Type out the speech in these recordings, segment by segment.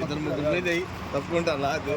ఇద్దరు ముగ్గురు మీద తప్పుకుంటారు లాదు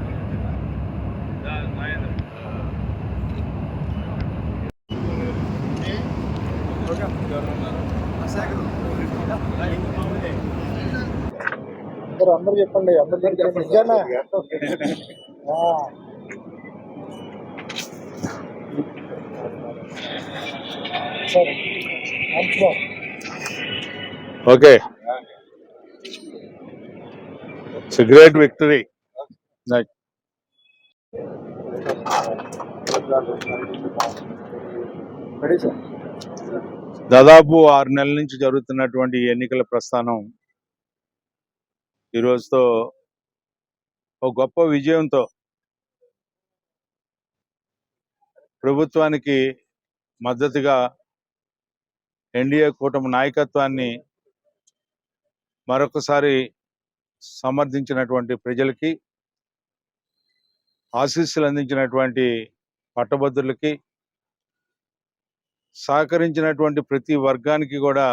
అందరూ అందరూ చెప్పండి అందరూ చెప్పండి నిజానా. సరే. It's a great victory. Like, ready sir దాదాపు ఆరు నెలల నుంచి జరుగుతున్నటువంటి ఎన్నికల ప్రస్థానం ఈ రోజుతో ఒక గొప్ప విజయంతో ప్రభుత్వానికి మద్దతుగా ఎన్డీఏ కూటమి నాయకత్వాన్ని మరొకసారి సమర్థించినటువంటి ప్రజలకి ఆశీస్సులు అందించినటువంటి పట్టభద్రులకి సహకరించినటువంటి ప్రతి వర్గానికి కూడా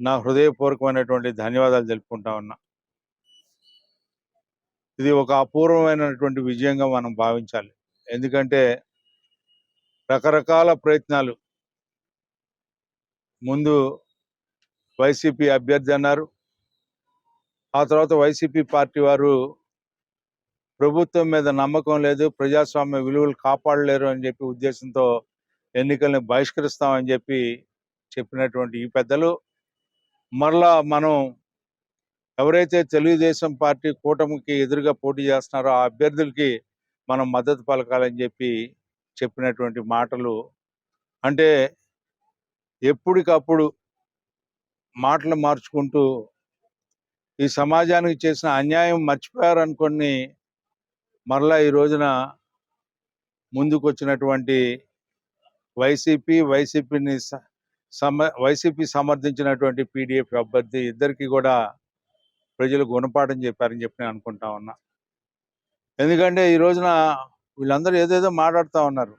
నా హృదయపూర్వకమైనటువంటి ధన్యవాదాలు తెలుపుకుంటా ఉన్నా. ఇది ఒక అపూర్వమైనటువంటి విజయంగా మనం భావించాలి. ఎందుకంటే రకరకాల ప్రయత్నాలు ముందు వైసీపీ అభ్యర్థి అన్నారు. ఆ తర్వాత వైసీపీ పార్టీ వారు ప్రభుత్వం మీద నమ్మకం లేదు ప్రజాస్వామ్య విలువలు కాపాడలేరు అని చెప్పి ఉద్దేశంతో ఎన్నికల్ని బహిష్కరిస్తామని చెప్పి చెప్పినటువంటి ఈ పెద్దలు మరలా మనం ఎవరైతే తెలుగుదేశం పార్టీ కూటమికి ఎదురుగా పోటీ చేస్తున్నారో ఆ అభ్యర్థులకి మనం మద్దతు పలకాలని చెప్పి చెప్పినటువంటి మాటలు. అంటే ఎప్పటికప్పుడు మాటలు మార్చుకుంటూ ఈ సమాజానికి చేసిన అన్యాయం మర్చిపోయారనుకొని మరలా ఈ రోజున ముందుకు వచ్చినటువంటి వైసీపీ వైసీపీని స- సమ వైసీపీ సమర్థించినటువంటి పీడిఎఫ్ అభ్యర్థి ఇద్దరికి కూడా ప్రజలు గుణపాఠం చెప్పారని చెప్పి నేను అనుకుంటా ఉన్నా. ఎందుకంటే ఈ రోజున వీళ్ళందరూ ఏదేదో మాట్లాడుతూ ఉన్నారు.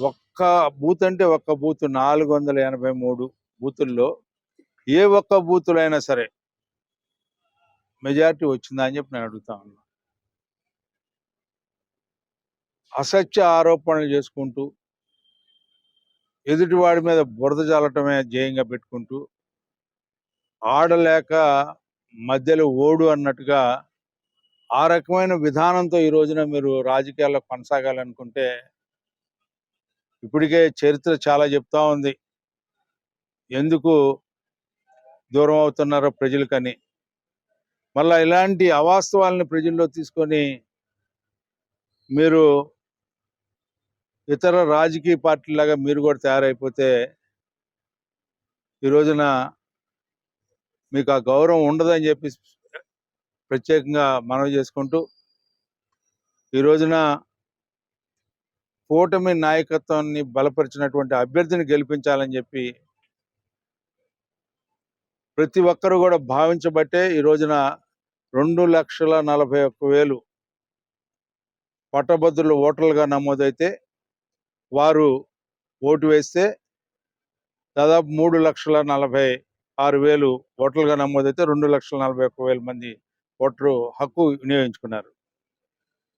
ఒక్క బూత్ అంటే ఒక్క బూత్ నాలుగు వందల ఎనభై మూడు బూతుల్లో ఏ ఒక్క బూతులైనా సరే మెజారిటీ వచ్చిందా అని చెప్పి నేను అడుగుతా ఉన్నా. అసత్య ఆరోపణలు చేసుకుంటూ ఎదుటివాడి మీద బురద చల్లటమే జయంగా పెట్టుకుంటూ ఆడలేక మధ్యలో ఓడు అన్నట్టుగా ఆ రకమైన విధానంతో ఈ రోజున మీరు రాజకీయాల్లో కొనసాగాలనుకుంటే ఇప్పటికే చరిత్ర చాలా చెప్తా ఉంది. ఎందుకు దూరం అవుతున్నారో ప్రజలకని. మళ్ళా ఇలాంటి అవాస్తవాలను ప్రజల్లో తీసుకొని మీరు ఇతర రాజకీయ పార్టీలాగా మీరు కూడా తయారైపోతే ఈ రోజున మీకు ఆ గౌరవం ఉండదని చెప్పి ప్రత్యేకంగా మనవి చేసుకుంటూ ఈ రోజున కూటమి నాయకత్వాన్ని బలపరిచినటువంటి అభ్యర్థిని గెలిపించాలని చెప్పి ప్రతి ఒక్కరు కూడా భావించబట్టే ఈ రోజున రెండు లక్షల నలభై ఒక్క వేలు పట్టభద్రులు ఓటర్లుగా నమోదైతే వారు ఓటు వేస్తే దాదాపు మూడు లక్షల నలభై ఆరు వేలు ఓటర్లుగా నమోదైతే రెండు లక్షల నలభై ఒక్క వేల మంది ఓటరు హక్కు వినియోగించుకున్నారు.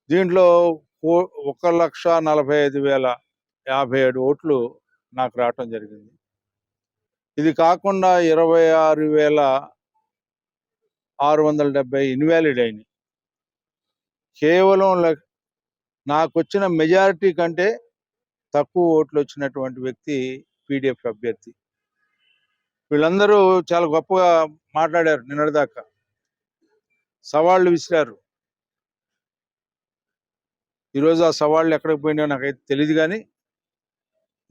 దీంట్లో ఓ- ఒక లక్ష నలభై ఐదు వేల యాభై ఏడు ఓట్లు నాకు రావటం జరిగింది. ఇది కాకుండా ఇరవై ఆరు వేల ఆరు వందల డెబ్బై ఇన్వాలిడ్ అయినాయి. కేవలం లక్- నాకు వచ్చిన మెజారిటీ కంటే తక్కువ ఓట్లు వచ్చినటువంటి వ్యక్తి పీడిఎఫ్ అభ్యర్థి. వీళ్ళందరూ చాలా గొప్పగా మాట్లాడారు నిన్నటిదాకా. సవాళ్ళు విసిరారు. ఈరోజు ఆ సవాళ్ళు ఎక్కడికి పోయినాయో నాకైతే తెలియదు కానీ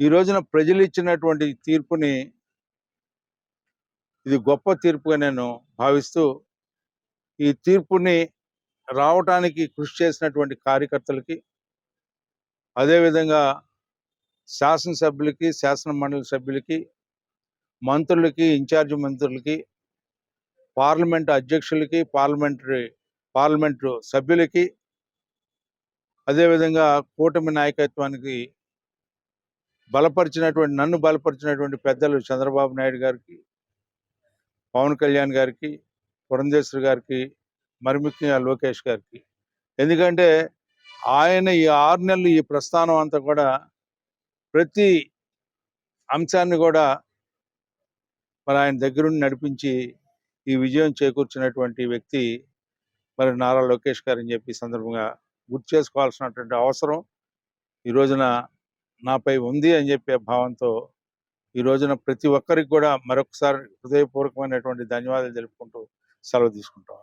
ఈ రోజున ప్రజలు ఇచ్చినటువంటి తీర్పుని ఇది గొప్ప తీర్పుగా నేను భావిస్తూ ఈ తీర్పుని రావటానికి కృషి చేసినటువంటి కార్యకర్తలకి అదేవిధంగా శాసనసభ్యులకి శాసన మండలి సభ్యులకి మంత్రులకి ఇన్ఛార్జ్ మంత్రులకి పార్లమెంట్ అధ్యక్షులకి పార్లమెంటరీ పార్లమెంటు సభ్యులకి అదేవిధంగా కూటమి నాయకత్వానికి బలపరిచినటువంటి నన్ను బలపరిచినటువంటి పెద్దలు చంద్రబాబు నాయుడు గారికి పవన్ కళ్యాణ్ గారికి పురంధేశ్వరి గారికి మరి ముఖ్యంగా లోకేష్ గారికి. ఎందుకంటే ఆయన ఈ ఆరు నెలలు ఈ ప్రస్థానం అంతా కూడా ప్రతి అంశాన్ని కూడా మరి ఆయన దగ్గరుండి నడిపించి ఈ విజయం చేకూర్చినటువంటి వ్యక్తి మరి నారా లోకేష్ గారు అని చెప్పి సందర్భంగా గుర్తు చేసుకోవాల్సినటువంటి అవసరం ఈ రోజున నాపై ఉంది అని చెప్పే భావంతో ఈ రోజున ప్రతి ఒక్కరికి కూడా మరొకసారి హృదయపూర్వకమైనటువంటి ధన్యవాదాలు తెలుపుకుంటూ సెలవు తీసుకుంటాం.